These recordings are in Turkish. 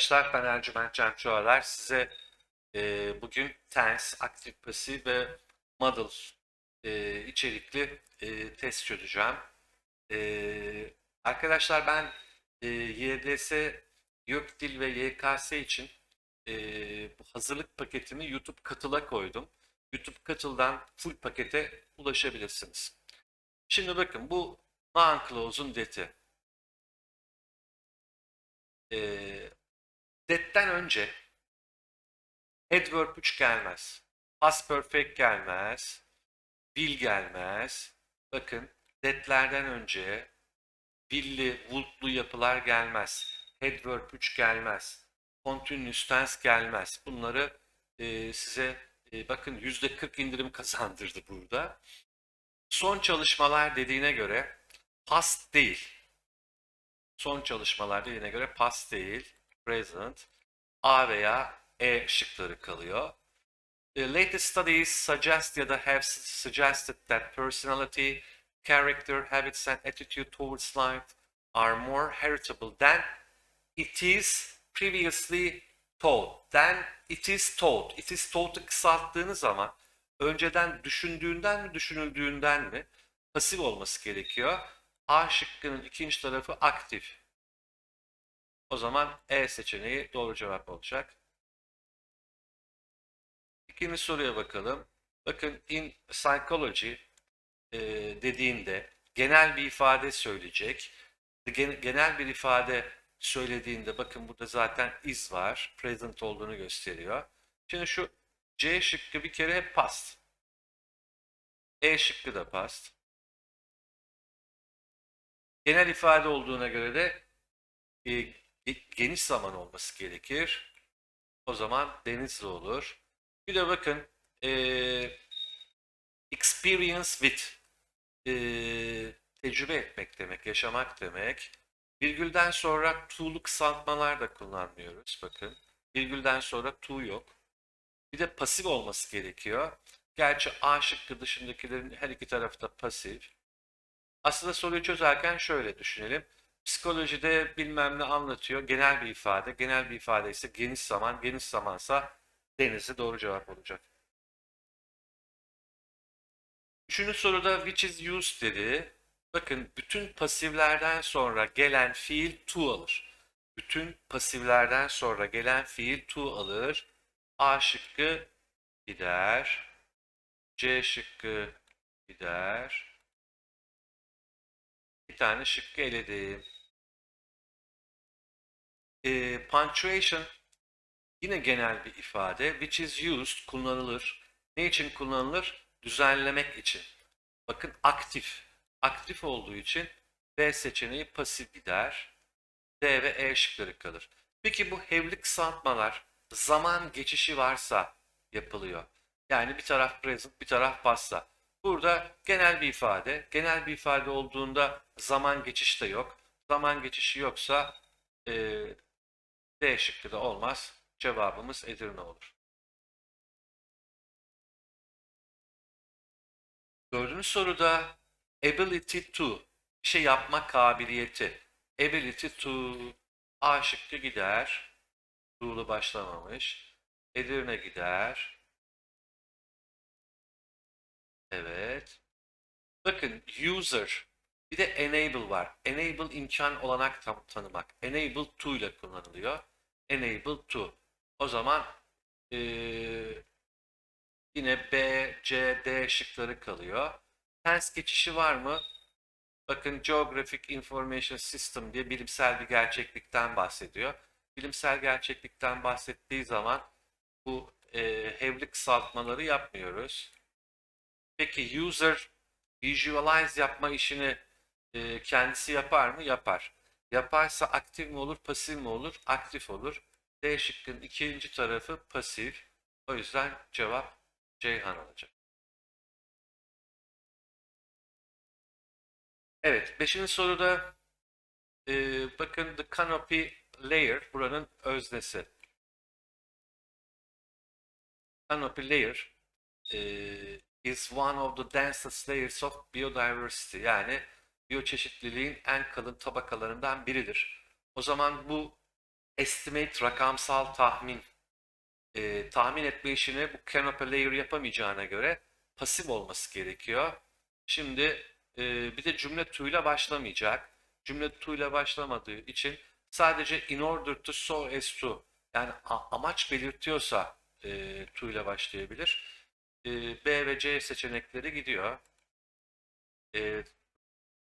arkadaşlar ben Ercüment Can Çoğalar. Size e, bugün tense, aktif pasif ve model e, içerikli e, test çözeceğim. E, arkadaşlar ben e, YDS, YÖKDİL ve YKS için e, bu hazırlık paketini YouTube Katıl'a koydum. YouTube Katıl'dan full pakete ulaşabilirsiniz. Şimdi bakın bu non-clause'un deti. E, That'ten önce adverb 3 gelmez. Past perfect gelmez. Will gelmez. Bakın that'lerden önce will'li, would'lu yapılar gelmez. Adverb 3 gelmez. Continuous tense gelmez. Bunları e, size e, bakın %40 indirim kazandırdı burada. Son çalışmalar dediğine göre past değil. Son çalışmalar dediğine göre past değil present, A veya E şıkları kalıyor. The latest studies suggest ya da have suggested that personality, character, habits and attitude towards life are more heritable than it is previously taught. Than it is taught. It is taught'u kısalttığınız zaman önceden düşündüğünden mi düşünüldüğünden mi pasif olması gerekiyor. A şıkkının ikinci tarafı aktif. O zaman E seçeneği doğru cevap olacak. İkinci soruya bakalım. Bakın in psychology e, dediğinde genel bir ifade söyleyecek. Gen- genel bir ifade söylediğinde bakın burada zaten is var. Present olduğunu gösteriyor. Şimdi şu C şıkkı bir kere hep past. E şıkkı da past. Genel ifade olduğuna göre de e, geniş zaman olması gerekir. O zaman denizli olur. Bir de bakın e, experience with e, tecrübe etmek demek, yaşamak demek. Virgülden sonra to'lu kısaltmalar da kullanmıyoruz. Bakın virgülden sonra to yok. Bir de pasif olması gerekiyor. Gerçi A şıkkı dışındakilerin her iki tarafı da pasif. Aslında soruyu çözerken şöyle düşünelim. Psikolojide bilmem ne anlatıyor. Genel bir ifade. Genel bir ifade ise geniş zaman. Geniş zamansa denizli doğru cevap olacak. Üçüncü soruda which is used dedi. Bakın bütün pasiflerden sonra gelen fiil to alır. Bütün pasiflerden sonra gelen fiil to alır. A şıkkı gider. C şıkkı gider. Tane şıkkı eledim. E, punctuation yine genel bir ifade. Which is used kullanılır. Ne için kullanılır? Düzenlemek için. Bakın aktif. Aktif olduğu için B seçeneği pasif gider. D ve E şıkları kalır. Peki bu hevli kısaltmalar zaman geçişi varsa yapılıyor. Yani bir taraf present, bir taraf past'ta. Burada genel bir ifade. Genel bir ifade olduğunda zaman geçişi de yok. Zaman geçişi yoksa e, D şıkkı da olmaz. Cevabımız Edirne olur. Dördüncü soruda ability to, bir şey yapma kabiliyeti. Ability to, A şıkkı gider. Tuğlu başlamamış. Edirne gider. Evet. Bakın user bir de enable var. Enable imkan olanak tam, tanımak. Enable to ile kullanılıyor. Enable to. O zaman ee, yine B, C, D şıkları kalıyor. Tense geçişi var mı? Bakın Geographic Information System diye bilimsel bir gerçeklikten bahsediyor. Bilimsel gerçeklikten bahsettiği zaman bu e, hevli kısaltmaları yapmıyoruz. Peki user visualize yapma işini e, kendisi yapar mı? Yapar. Yaparsa aktif mi olur, pasif mi olur? Aktif olur. D şıkkının ikinci tarafı pasif. O yüzden cevap Ceyhan olacak. Evet, beşinci soruda e, bakın the canopy layer buranın öznesi. Canopy layer e, is one of the densest layers of biodiversity. Yani biyoçeşitliliğin en kalın tabakalarından biridir. O zaman bu estimate rakamsal tahmin e, tahmin etme işini bu canopy layer yapamayacağına göre pasif olması gerekiyor. Şimdi e, bir de cümle to ile başlamayacak. Cümle to ile başlamadığı için sadece in order to so as to yani amaç belirtiyorsa e, to ile başlayabilir. E, B ve C seçenekleri gidiyor. E,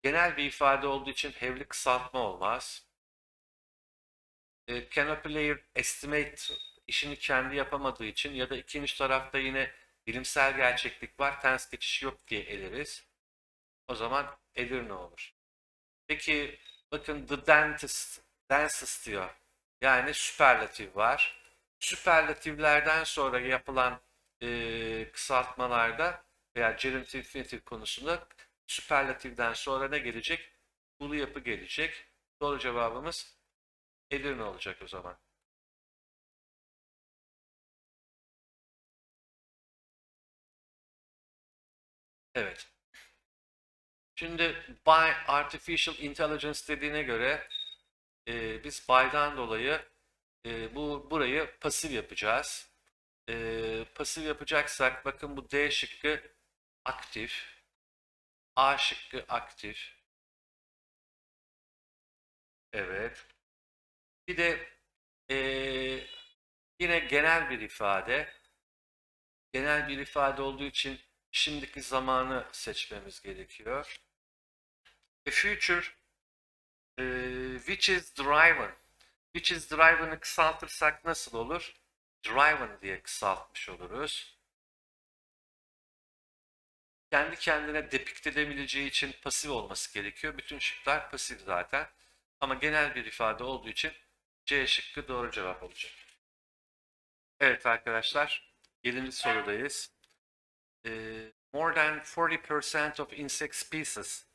genel bir ifade olduğu için haveli kısaltma olmaz. E, canopy layer estimate işini kendi yapamadığı için ya da ikinci tarafta yine bilimsel gerçeklik var, ters geçiş yok diye eleriz. O zaman elir ne olur? Peki bakın the dentist, dentist diyor. Yani süperlatif var. Süperlatiflerden sonra yapılan e, kısaltmalarda veya gerund infinitive konusunda süperlatifden sonra ne gelecek? Bulu yapı gelecek. Doğru cevabımız Edirne olacak o zaman. Evet. Şimdi by artificial intelligence dediğine göre e, biz by'dan dolayı e, bu burayı pasif yapacağız. E, pasif yapacaksak bakın bu D şıkkı aktif. A şıkkı aktif. Evet. Bir de e, yine genel bir ifade. Genel bir ifade olduğu için şimdiki zamanı seçmemiz gerekiyor. A future e, which is driven. Which is driven'ı kısaltırsak nasıl olur? Driven diye kısaltmış oluruz. Kendi kendine depikt edebileceği için pasif olması gerekiyor. Bütün şıklar pasif zaten. Ama genel bir ifade olduğu için C şıkkı doğru cevap olacak. Evet arkadaşlar, 7. sorudayız. Ee, more than 40% of insect species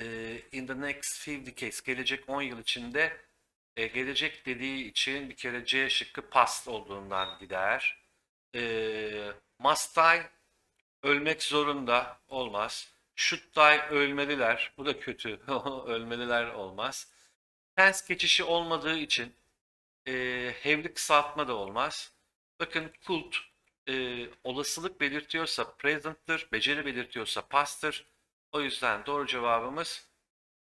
e, in the next 50 decades, gelecek 10 yıl içinde e, gelecek dediği için bir kere C şıkkı past olduğundan gider. E, must die ölmek zorunda olmaz. Should die ölmeliler. Bu da kötü. ölmeliler olmaz. Tense geçişi olmadığı için e, havli kısaltma da olmaz. Bakın kult e, olasılık belirtiyorsa present'tır, beceri belirtiyorsa past'tır. O yüzden doğru cevabımız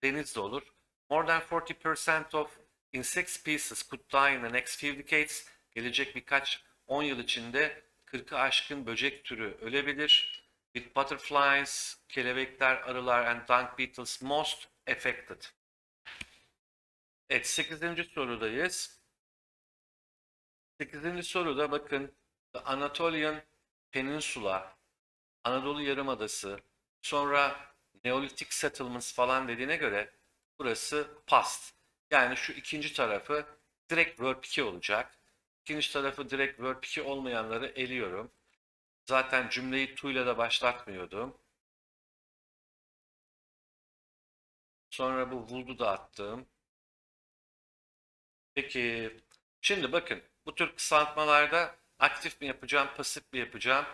denizde olur. More than 40% of insect species could die in the next few decades. Gelecek birkaç 10 yıl içinde 40'ı aşkın böcek türü ölebilir. With butterflies, kelebekler, arılar and dung beetles most affected. Evet 8. sorudayız. 8. soruda bakın The Anatolian Peninsula, Anadolu Yarımadası, sonra Neolitik Settlements falan dediğine göre burası past. Yani şu ikinci tarafı direkt verb 2 olacak. İkinci tarafı direkt verb 2 olmayanları eliyorum. Zaten cümleyi to ile de başlatmıyordum. Sonra bu would'u da attım. Peki şimdi bakın bu tür kısaltmalarda aktif mi yapacağım, pasif mi yapacağım?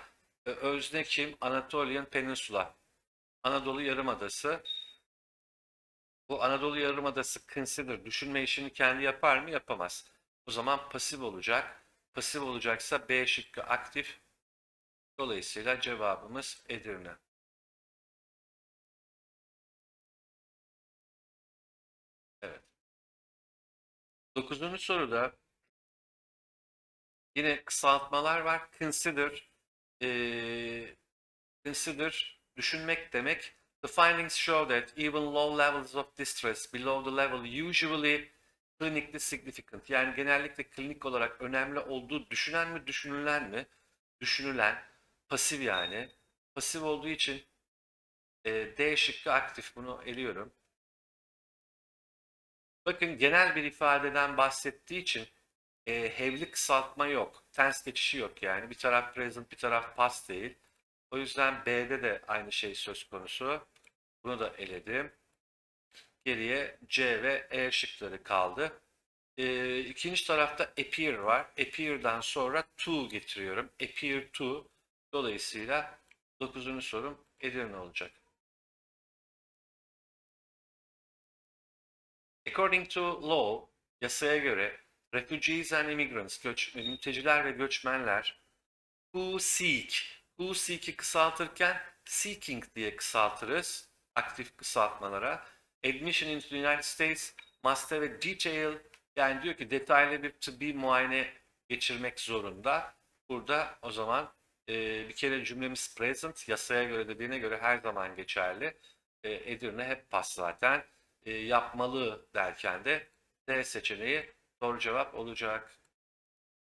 Ee, Özne kim? Anatolian Peninsula. Anadolu Yarımadası. Bu Anadolu Yarımadası consider, düşünme işini kendi yapar mı? Yapamaz. O zaman pasif olacak. Pasif olacaksa B şıkkı aktif. Dolayısıyla cevabımız Edirne. Evet. Dokuzuncu soruda yine kısaltmalar var. Consider, eee, consider düşünmek demek. The findings show that even low levels of distress below the level usually clinically significant. Yani genellikle klinik olarak önemli olduğu düşünen mi düşünülen mi? Düşünülen, pasif yani. Pasif olduğu için eee, D şıkkı aktif. Bunu eliyorum. Bakın genel bir ifadeden bahsettiği için e, havli kısaltma yok. Tense geçişi yok yani. Bir taraf present, bir taraf past değil. O yüzden B'de de aynı şey söz konusu. Bunu da eledim. Geriye C ve E şıkları kaldı. E, ikinci tarafta appear var. Appear'dan sonra to getiriyorum. Appear to. Dolayısıyla 9. sorum Edirne olacak. According to law, yasaya göre Refugees and immigrants, göç, mülteciler ve göçmenler who seek, who seek'i kısaltırken seeking diye kısaltırız aktif kısaltmalara. Admission into the United States must have a detailed yani diyor ki detaylı bir tıbbi muayene geçirmek zorunda. Burada o zaman e, bir kere cümlemiz present yasaya göre dediğine göre her zaman geçerli. E, Edirne hep pas zaten. E, yapmalı derken de D seçeneği doğru cevap olacak.